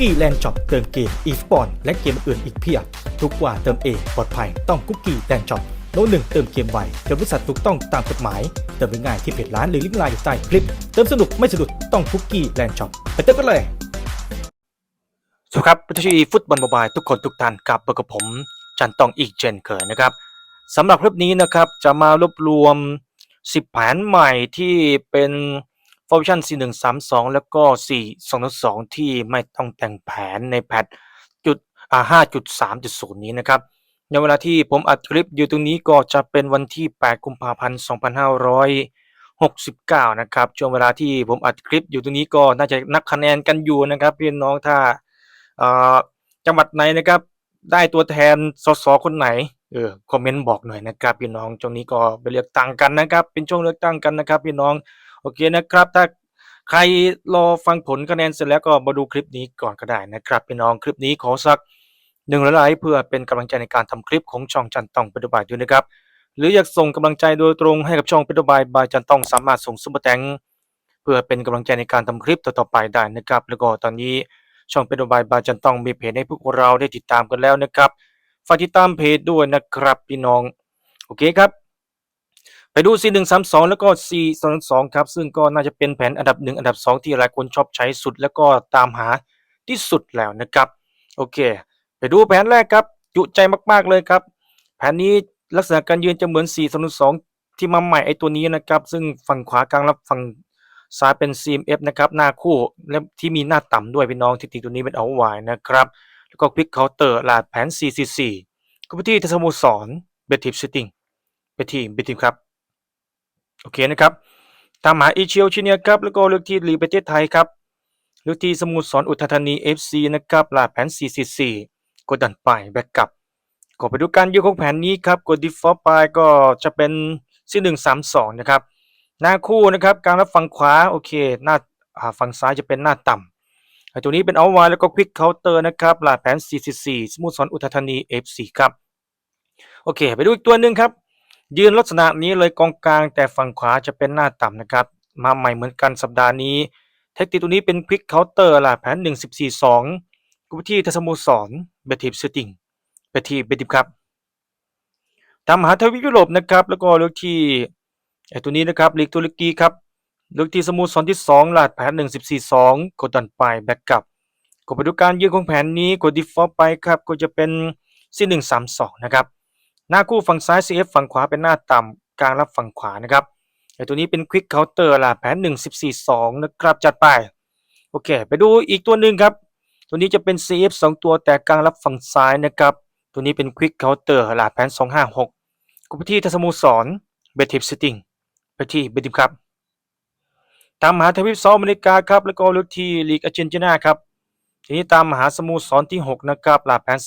กี้แลนด์ช็อปเติมเกมอีสปอร์ตและเกมอื่นอีกเพียบ ทุกว่าเติมเองปลอดภัยต้องคุกกี้แลนด์ช็อปโน้ตหนึ่งเติมเกมไวเติมบริษัทถูกต้องตามกฎหมาย เติมง่ายที่เพจร้านหรือลิงก์ไลน์ใต้คลิป เติมสนุกไม่สะดุดต้องคุกกี้แลนด์ช็อปไปเติมกันเลยสวัสดีครับประชชนฟุตบอลบายทุกคนทุกท่านกลับมากับผม จันตองอีกเช่นเคยนะครับสำหรับคลิปนี้นะครับจะมารวบรวม 10 แผนใหม่ที่เป็น ฟอร์มชัน 4132 แล้วก็ 4222 ที่ไม่ต้องแต่งแผนในแพทจุดอ่า5.3.0 นี้นะครับ ในเวลาที่ผมอัดคลิปอยู่ตรงนี้ก็จะเป็นวันที่ 8 กุมภาพันธ์ 2569 นะครับ ช่วงเวลาที่ผมอัดคลิปอยู่ตรงนี้ก็น่าจะนับคะแนนกันอยู่นะครับพี่น้องถ้าอ่อจังหวัดไหนนะครับได้ตัวแทนสสคนไหนเออคอมเมนต์บอกหน่อยนะครับพี่น้องช่วงนี้ก็ไปเลือกตั้งกันนะครับ เป็นช่วงเลือกตั้งกันนะครับพี่น้อง โอเคนะครับ ถ้าใครรอฟังผลคะแนนเสร็จแล้วก็มาดูคลิปนี้ก่อนก็ได้นะครับพี่น้องคลิปนี้ขอสักหนึ่งไลค์เพื่อเป็นกำลังใจในการทำคลิปของช่องจันต้องปฏิบัติด้วยนะครับ หรืออยากส่งกำลังใจโดยตรงให้กับช่องปฏิบัติบายจันต้องสามารถส่งซุปเปอร์แตงเพื่อเป็นกำลังใจในการทำคลิปต่อๆไปได้นะครับ แล้วก็ตอนนี้ช่องปฏิบัติบายจันตองมีเพจให้พวกเราได้ติดตามกันแล้วนะครับฝากติดตามเพจด้วยนะครับพี่น้อง โอเคครับ ไปดู C132 แล้วก็ C22 ครับ ซึ่งก็น่าจะเป็นแผนอันดับ 1 อันดับ 2 ที่หลายคนชอบใช้สุดแล้วก็ตามหาที่สุดแล้วนะครับ โอเค ไปดูแผนแรกครับจุใจมากๆเลยครับ แผนนี้ลักษณะการยืนจะเหมือน 422 ที่มาใหม่ไอตัวนี้นะครับ ซึ่งฝั่งขวากลางและฝั่งซ้ายเป็น CMF นะครับหน้าคู่และที่มีหน้าต่ำด้วยพี่น้องที่ติดตัวนี้เป็นเอาไว้นะครับ แล้วก็คลิกเคาน์เตอร์ลาดแผน CCC ก็ไปที่ทสโมสรเบทิฟซิตติ้งไปที่เบทิฟครับ โอเคนะครับตามหาอีเชียวชิเนียครับแล้วก็เลือกที่ลีประเทศไทยครับเลือกที่สมุทรสอนอุทัยธานี FC นะครับลาแผน CCC กดดันไปแบ็กกลับก็ไปดูการยืนของแผนนี้ครับกด default ไปก็จะเป็น C132 นะครับหน้าคู่นะครับกลางและฝั่งขวาโอเคหน้าฝั่งซ้ายจะเป็นหน้าต่ำไอตัวนี้เป็นเอาไว้แล้วก็ควิกเคาน์เตอร์นะครับหลาแผน CCC สมุทรสอนอุทัยธานี FC ครับโอเค ไปดูอีกตัวหนึ่งครับ ยืนลักษณะนี้เลยกองกลางแต่ฝั่งขวาจะเป็นหน้าต่ำนะครับ มาใหม่เหมือนกันสัปดาห์นี้ เทคนิคตัวนี้เป็นควิกเคาน์เตอร์หลาดแผน1442กูไปที่ทัสโมสรเบทิฟเซตติ้งไปที่เบทิฟครับตามหาทวีปยุโรปนะครับ แล้วก็เลือกที่ไอตัวนี้นะครับลีกตุรกีครับเลือกที่สโมุทรสอนที่2ลาดแผน1442กดดันไปแบ็กกลับกดไปดูการยืนของแผนนี้กด default ไปครับก็จะเป็น C132 นะครับ หน้าคู่ฝั่งซ้าย CF ฝั่งขวาเป็นหน้าต่ำกลางรับฝั่งขวานะครับไอตัวนี้เป็น quick counter ลาดแผน1442นะครับจัดไป โอเค ไปดูอีกตัวหนึ่งครับ ตัวนี้จะเป็น CF 2 ตัวแต่กลางรับฝั่งซ้ายนะครับ ตัวนี้เป็น quick counter ลาดแผน 256กดไปที่ทัสโมสร b e t i p Setting ไปที่ b e t i p ครับตามหาทวีปเซาอเมริกาครับแล้วก็เลือกที่ลีกอาร์เจนตินาครับทีนี้ตามหาสโมุทรสอนที่ 6 นะครับหลาแผน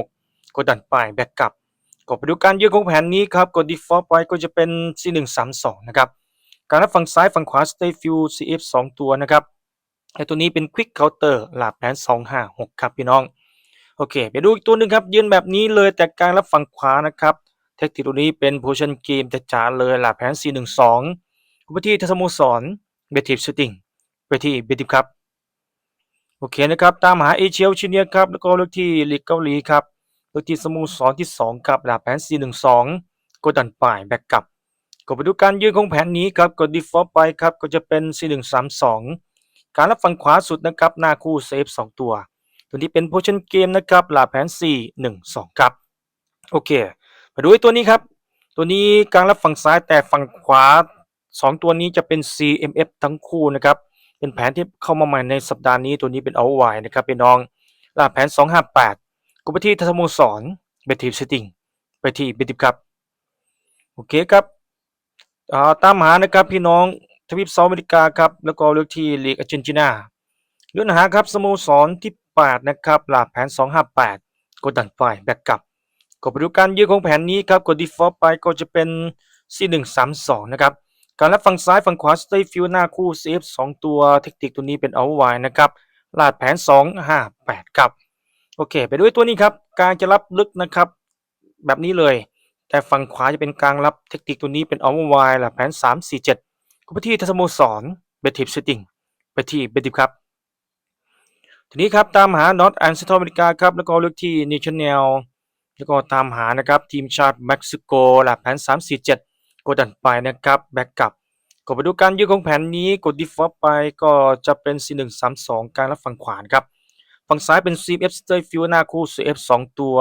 256กดดันไปแบ็กกลับ กดไปดูการยืนของแผนนี้ครับกด default ไปก็จะเป็น C132 นะครับการรับฝั่งซ้ายฝั่งขวา stay few CF 2 ตัวนะครับไอตัวนี้เป็น quick counter หลาแผน 256 ครับพี่น้อง โอเค ไปดูอีกตัวหนึ่งครับ ยืนแบบนี้เลยแต่การรับฝั่งขวานะครับ เทคนิคตัวนี้เป็น position game จ๋าเลยหลาแผน C12 กดไปที่ทัสโมสรเบทิฟชูตติ้งไปที่เบทิฟครับ โอเคนะครับ ตามหาเอเชียชิเนียครับ แล้วก็เลือกที่ลีกเกาหลีครับ ลือกที่สโมุทรสอนที่2ครับหลาแผน C12 กดดันไปแบ็กกลับก็ไปดูการยืนของแผนนี้ครับกด default ไปครับก็จะเป็น C132 การรับฝั่งขวาสุดนะครับหน้าคู่เซฟ 2 ตัว ตัวนี้เป็น position game นะครับหลาแผน C12 ครับ โอเคไปดูไอ้ตัวนี้ครับ ตัวนี้กางรับฝั่งซ้ายแต่ฝั่งขวาสองตัวนี้จะเป็น CMF ทั้งคู่นะครับเป็นแผนที่เข้ามาใหม่ในสัปดาห์นี้ตัวนี้เป็นเอาไว้นะครับพี่น้องลาแผน 258 ก็ไปที่ทัสโมสรเบทิฟเซตติ้งไปที่เบทิฟครับโอเคครับตามหานะครับพี่น้องทวีปเซาท์อเมริกาครับแล้วก็เลือกที่ลีกอาร์เจนตินาเลือกหาครับสโมสรที่ 8 นะครับลาแผน 258กดดันไฟแบ็กกลับก็ไปดูการยืนของแผนนี้ครับกด default ไปก็จะเป็น C132 นะครับการรับฝั่งซ้ายฝั่งขวา stay field หน้าคู่ CF 2 ตัวเทคนิคตัวนี้เป็นเอาไว้นะครับลาดแผน 2 5 8ครับ โอเค ไปด้วยตัวนี้ครับการจะรับลึกนะครับ แบบนี้เลย แต่ฝั่งขวาจะเป็นกลางรับเทคนิคตัวนี้เป็นเอมวาไว้ลาดแผน 3 4 7ก็ไปที่ทัสโมสรเบทิฟเซตติ้งไปที่เบทิฟครับ ทีนี้ครับตามหา North and Central America ครับ แล้วก็เลือกที่ National แล้วก็ตามหานะครับทีมชาติเม็กซิโกหลักแผน 347กดดันไปนะครับแบ็กกลับกดไปดูการยืดของแผนนี้กด default ไปก็จะเป็น4132กลางและฝั่งขวานครับ ฝั่งซ้ายเป็น CF s t e r f i e l หน้าคู่ CF 2 ตัว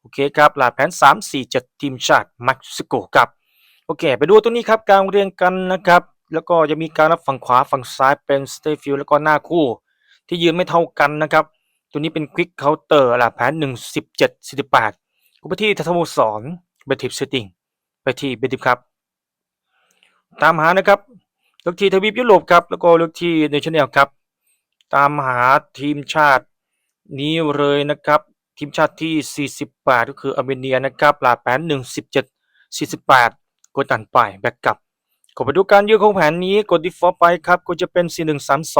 โอเคครับหลักแผน 347 ทีมชาติเม็กซิโกครับโอเค ไปดูตัวนี้ครับการเรียงกันนะครับ แล้วก็จะมีการรับฝั่งขวาฝั่งซ้ายเป็น s t e r f i e l แล้วก็หน้าคู่ ที่ยืนไม่เท่ากันนะครับ ตัวนี้เป็น Quick Counter หลักแผน 117 48กูไปที่ทัศโมสรไปทิปเซตติ้งไปที่เบติฟครับ ตามหานะครับเลือกที่ทวีปยุโรปครับแล้วก็เลือกที่เนชั่นแนลครับ ตามหาทีมชาติ นี้เลยนะครับ ทีมชาติที่ 48 ก็คืออาร์เมเนียนะครับหลาแผน117 48กดตันไปแบ็กกลับกดไปดูการยืดของแผนนี้กด default ไปครับก็จะเป็น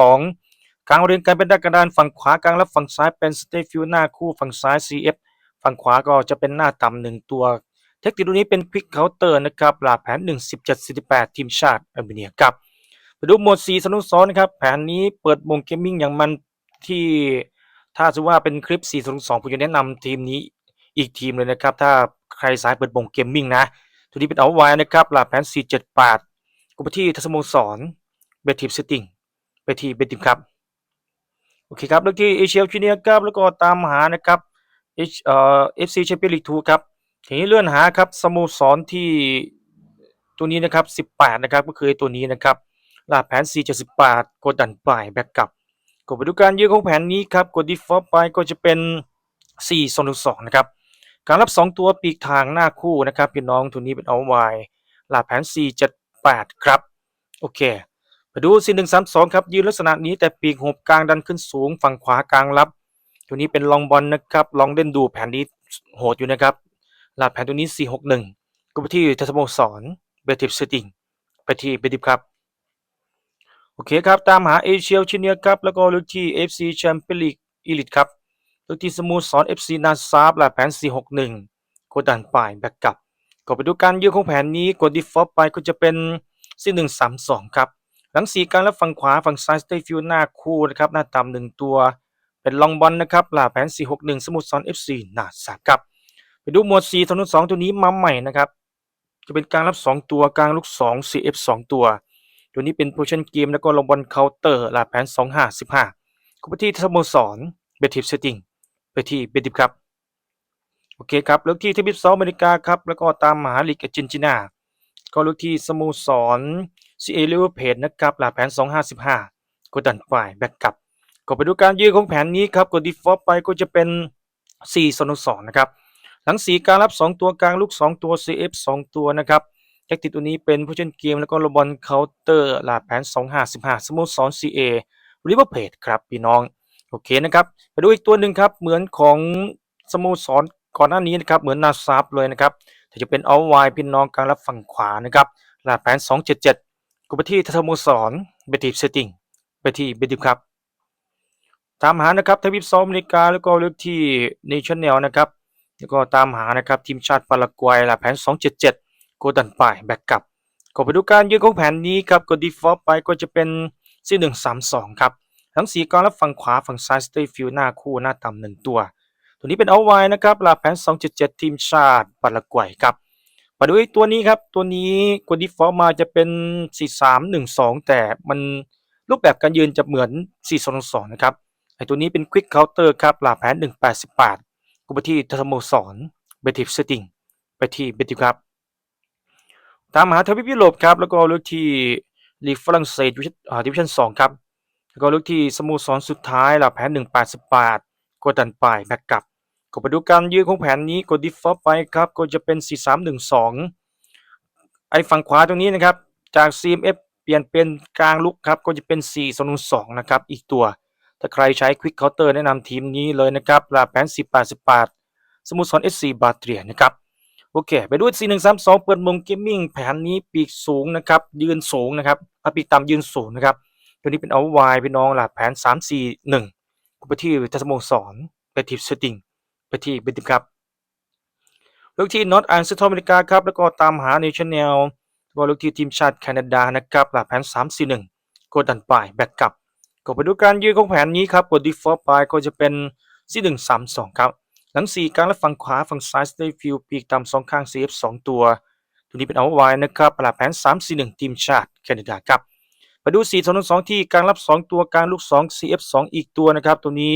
4132กลางเรียงกันเป็นด้านกระดานฝั่งขวากลางและฝั่งซ้ายเป็นสเตฟิวหน้าคู่ฝั่งซ้าย CF ฝั่งขวาก็จะเป็นหน้าต่ำหนึ่งตัว เทคนิคตัวนี้เป็น Quick Counter นะครับหลาแผน 117 48 ทีมชาติอาร์เมเนียครับไปดูโหมด4สนุกซ้อนนะครับแผนนี้เปิดวงเกมมิ่งอย่างมันที่ ถ้าสมมติว่าเป็นคลิป4 2 2ผมจะแนะนำทีมนี้อีกทีมเลยนะครับ ถ้าใครสายเปิดวงเกมมิ่งนะ ตัวนี้เป็นเอาไว้นะครับหลาแผน 478กูไปที่ทัศโมสรเบทีมเซตติ้งไปที่เบทีมครับโอเคครับแล้วที่เอเชียจูเนียร์ครับแล้วก็ตามหานะครับเอฟซีแชมเปี้ยนลีกทูครับทีนี้เลื่อนหาครับสโมสรที่ตัวนี้นะครับ 18 นะครับก็คือตัวนี้นะครับลาแผน 478 กดดันไปแบ็กกลับ กดไปดูการยืดของแผนนี้ครับกด default ไปก็จะเป็น4 2 2นะครับการรับ 2 ตัวปีกทางหน้าคู่นะครับพี่น้องตัวนี้เป็นเอาไว้ลาแผน 478 ครับ โอเค ไปดู4132 ครับ ยืนลักษณะนี้แต่ปีกหบกลางดันขึ้นสูง ฝั่งขวากลางรับ ตัวนี้เป็นลองบอลนะครับลองเล่นดูแผนนี้โหดอยู่นะครับลาแผนตัวนี้ 461ก็ไปที่ทัศโมสรเบติฟเซตติ้งไปที่เบติฟครับ โอเคครับ ตามหาเอเชียชิเนียครับ แล้วก็เลือกที่ FC Champions League Elite ครับเลือกที่สโมสร FC นาซาบลาแผน 461 กดดันไปแบ็กกลับก็ไปดูการยืดของแผนนี้กด default ไปก็จะเป็น4132ครับ หลังสี่กลางและฝั่งขวาฝั่งซ้ายสเตฟิวหน้าคู่นะครับ หน้าต่ำหนึ่งตัว เป็นลองบอลนะครับลาแผน461สมุทรสอน FC หน้าสามครับ ไปดูหมวด4ถนน2ตัวนี้มาใหม่นะครับ จะเป็นกลางรับ2ตัวกลางลูก2 CF 2ตัว ตัวนี้เป็นโพชั่นเกมแล้วก็ลงบอลเคาน์เตอร์ลาแผน2515ก็ไปที่สโมสรเบทิฟเซตติ้งไปที่เบทิฟครับ โอเคครับเลือกที่ทวิปเซาอเมริกาครับ แล้วก็ตามมหาลีกอาร์เจนตินา ก็เลือกที่สโมสร CA l i v e r p a g e นะครับหลักแผน255กดดันฝ่ายแบ็กกลับก็ไปดูการยืนของแผนนี้ครับกด default ไปก็จะเป็น4 2 2นะครับหลังสีการรับ 2 ตัวกลางลูก 2 ตัว CF 2 ตัวนะครับ แท็กติกตัวนี้เป็นผู้เล่นเกมแล้วก็ระบอลเคาน์เตอร์หลักแผน 255สโมสร CA l i v e r p a g e ครับพี่น้อง โอเคนะครับไปดูอีกตัวหนึ่งครับ เหมือนของสโมสรก่อนหน้านี้นะครับ เหมือนนาซาบเลยนะครับแต่จะเป็นเอาไวพี่น้องกลางรับฝั่งขวานะครับหลักแผน 277กูไปที่ทัศโมสรเบติฟเซตติ้งไปที่เบติฟครับตามหานะครับทวีปซอมอเมริกาแล้วก็เลือกที่เนชั่นแนลนะครับแล้วก็ตามหานะครับทีมชาติปารากวัยหลักแผน 277 กดันไปแบ็กกลับก็ไปดูการยืนของแผนนี้ครับกด default ไปก็จะเป็น4132ครับทั้งสีกองและฝั่งขวาฝั่งซ้ายสเตฟิลหน้าคู่หน้าต่ำหนึ่งตัว ตัวนี้เป็นเอาไว้นะครับลักแผน277ทีมชาติปารากวัยครับมาดูอีกตัวนี้ครับ ตัวนี้กด default มาจะเป็น 4312 แต่มันรูปแบบการยืนจะเหมือน 4222นะครับไอตัวนี้เป็น Quick Counter ครับหลักแผน 188กูไปที่ทัศโมสรเบติฟเซตติ้งไปที่เบติฟครับ ตามหาทวีปยุโรปครับ แล้วก็เลือกที่ลีกฝรั่งเศสดิวิชั่น2ครับ แล้วก็เลือกที่สโมสรสุดท้ายหลักแผน188กดดันไปแบ็กกลับก็ไปดูการยืนของแผนนี้กด default ไปครับ ก็จะเป็น4312ไอ้ฝั่งขวาตรงนี้นะครับ จาก CMF เปลี่ยนเป็นกลางลุกครับ ก็จะเป็น4212นะครับ อีกตัว ถ้าใครใช้ Quick Counter แนะนำทีมนี้เลยนะครับลาแผน1818สมุทรสอน SC บาเตรียนะครับ โอเค ไปดู4132 เปิดมุมเกมมิ่งแผนนี้ปีกสูงนะครับ ยืนสูงนะครับอปีกต่ำยืนสูงนะครับ ตัวนี้เป็นเอาไว้พี่น้องหลักแผน 341ก็ไปที่ทัศโมสรไปที่เซตติ้งไปที่เบติมครับเลือกที่ North and Central America ครับ แล้วก็ตามหา National ก็เลือกที่ทีมชาติแคนาดานะครับหลักแผน 341กดดันไปแบ็กกลับก็ไปดูการยืนของแผนนี้ครับกด default ไปก็จะเป็น C1 3 2 ครับ หลัง4กลางและฝั่งขวาฝั่งซ้ายสเตฟิลปีกต่ำสองข้าง CF 2ตัว ตัวนี้เป็นเอาไว้นะครับปรับแผน3 4 1 ทีมชาติแคนาดาครับไปดู4 2 2ที่กลางรับ 2 ตัวกลางลูก 2 CF 2อีกตัวนะครับตัวนี้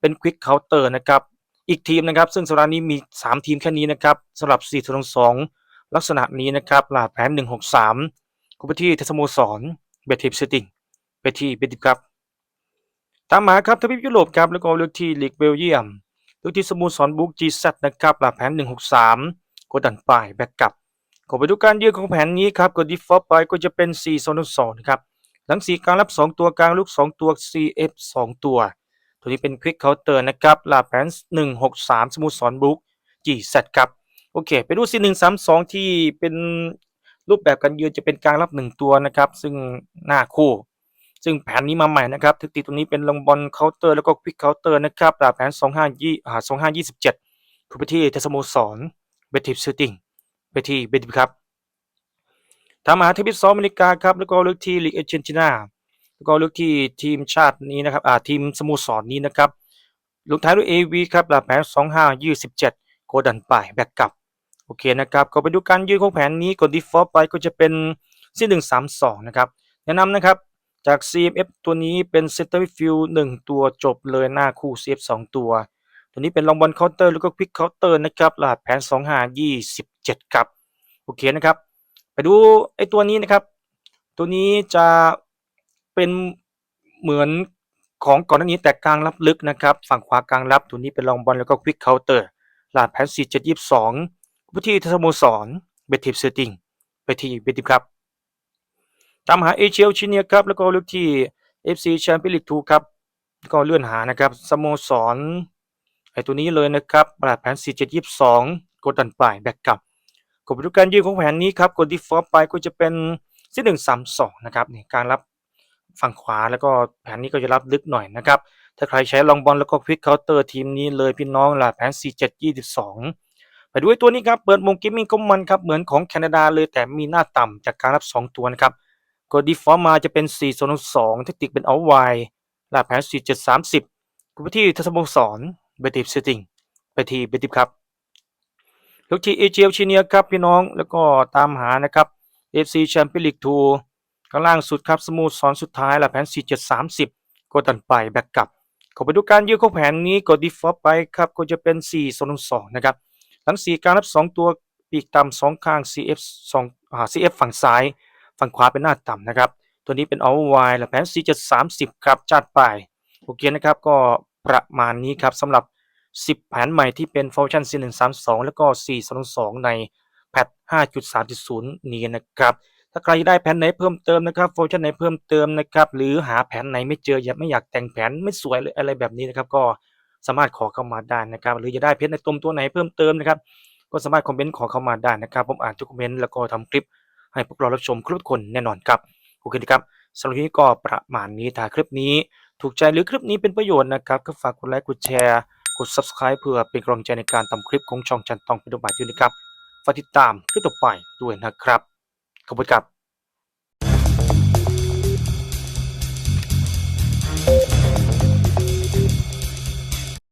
เป็น Quick Counter นะครับอีกทีมนะครับซึ่งสัปดาห์นี้มี 3 ทีมแค่นี้นะครับสำหรับ4 2 2ลักษณะนี้นะครับปรับแผน 1 6 3กุปที่เทสโมสรเบทิปเซติงไปที่เบทิปครับตามมาครับทวีปยุโรปครับแล้วก็เลือกที่ลีกเบลเยียม เลือกที่สโมสรบุ๊กจีซันะครับหลักแผน 163กดดันไปแบ็กกลับก็ไปดูการยืนของแผนนี้ครับกด default ไปก็จะเป็น4 2 2นะครับหลัง4กลางรับ 2 ตัวกลางลูก 2 ตัว CF 2 ตัว ตัวนี้เป็น Quick Counter นะครับหลักแผน 163 สโมสรบุ๊กจีซัครับโอเค ไปดู4132ที่เป็นรูปแบบการยืนจะเป็นกลางรับ1ตัวนะครับ ซึ่งหน้าคู่ ซึ่งแผนนี้มาใหม่นะครับทึกติดตรงนี้เป็นลงบอลเคาน์เตอร์แล้วก็ควิกเคาน์เตอร์นะครับปรับแผน 2 5 2อ่า2 5 27คือไปที่เทสโมสรเบทิฟซูติงไปที่เบทิฟครับทำมหาเทพิสออเมริกาครับแล้วก็เลือกที่ลีกเอเจนตินาแล้วก็เลือกที่ทีมชาตินี้นะครับอ่าทีมสโมสรนี้นะครับลงท้ายด้วย AV ครับปรับแผน 2 5 27โกดันไปแบ็กกลับโอเคนะครับก็ไปดูการยืนของแผนนี้กด default ไปก็จะเป็น4 1 3 2นะครับแนะนำนะครับ จาก CMF ตัวนี้เป็น Center Midfield 1ตัวจบเลยหน้าคู่ CF 2ตัวตัวนี้เป็นลองบอลเคาน์เตอร์แล้วก็ควิกเคาน์เตอร์นะครับรหัสแผน25 27ครับโอเคนะครับ ไปดูไอ้ตัวนี้นะครับ ตัวนี้จะเป็นเหมือนของก่อนหน้านี้แต่กลางรับลึกนะครับ ฝั่งขวากลางรับตัวนี้เป็นลองบอลแล้วก็ควิกเคาน์เตอร์รหัสแผน47 22ผู้ที่สโมสรเบทิฟเซตติ้งไปที่เบทิฟครับ ตามหาเอเชียชิเนียครับแล้วก็เลือกที่ FC แชมเปี้ยนลีก2ครับแล้วก็เลื่อนหานะครับสโมสรไอตัวนี้เลยนะครับปรับแผน 4722 กดดันไปแบ็กกลับกดไปดูการยืนของแผนนี้ครับกด default ไปก็จะเป็น4132นะครับนี่การรับฝั่งขวาแล้วก็แผนนี้ก็จะรับลึกหน่อยนะครับถ้าใครใช้ลองบอลแล้วก็ควิกเคาน์เตอร์ทีมนี้เลยพี่น้องล่ะแผน 4722 ไปดูไอ้ตัวนี้ครับเปิดวงกิมมิ่งก็มันครับเหมือนของแคนาดาเลยแต่มีหน้าต่ำจากการรับ 2 ตัวนะครับ กด default มาจะเป็น4 2 2เทคนิคเป็น out wide ลากแผน 4 7 30กูไปที่ทัศมสรเบติฟเซตติ้งไปที่เบติฟครับลูกที่เอเชียชิเนียครับพี่น้องแล้วก็ตามหานะครับ FC แชมเปี้ยนลีก2ข้างล่างสุดครับสมูทสรสุดท้ายหลากแผน 4 7 30กดตันไปแบ็กกลับขอไปดูการยืนของแผนนี้กด default ไปครับก็จะเป็น4 2 2นะครับหลัง 4 การรับ 2 ตัวปีกต่ำ2ข้าง CF 2อ่า CF ฝั่งซ้าย ฝั่งขวาเป็นหน้าต่ำนะครับ ตัวนี้เป็นเอาไว้และแผน4730 ครับจัดไปโอเคนะครับก็ประมาณนี้ครับสำหรับ 10 แผนใหม่ที่เป็นฟังก์ชัน C132 แล้วก็422ในแพท5.3.0 นี้นะครับ ถ้าใครได้แผนไหนเพิ่มเติมนะครับฟังก์ชันไหนเพิ่มเติมนะครับ หรือหาแผนไหนไม่เจออยากไม่อยากแต่งแผนไม่สวยเลยอะไรแบบนี้นะครับ ก็สามารถขอเข้ามาได้นะครับ หรือจะได้เพจในตมตัวไหนเพิ่มเติมนะครับ ก็สามารถคอมเมนต์ขอเข้ามาได้นะครับ ผมอ่านทุกคอมเมนต์แล้วก็ทำคลิป ให้พวกเรารับชมคลิปทุกคนแน่นอนครับโอเคครับสำหรับคลิปนี้ก็ประมาณนี้ถ้าคลิปนี้ถูกใจหรือคลิปนี้เป็นประโยชน์นะครับก็ฝากกดไลค์กดแชร์กด subscribe เพื่อเป็นกำลังใจในการทำคลิปของช่องจันทองเป็นตัวใหม่ด้วยนะครับฝากติดตามคลิปต่อไปด้วยนะครับขอบคุณครับ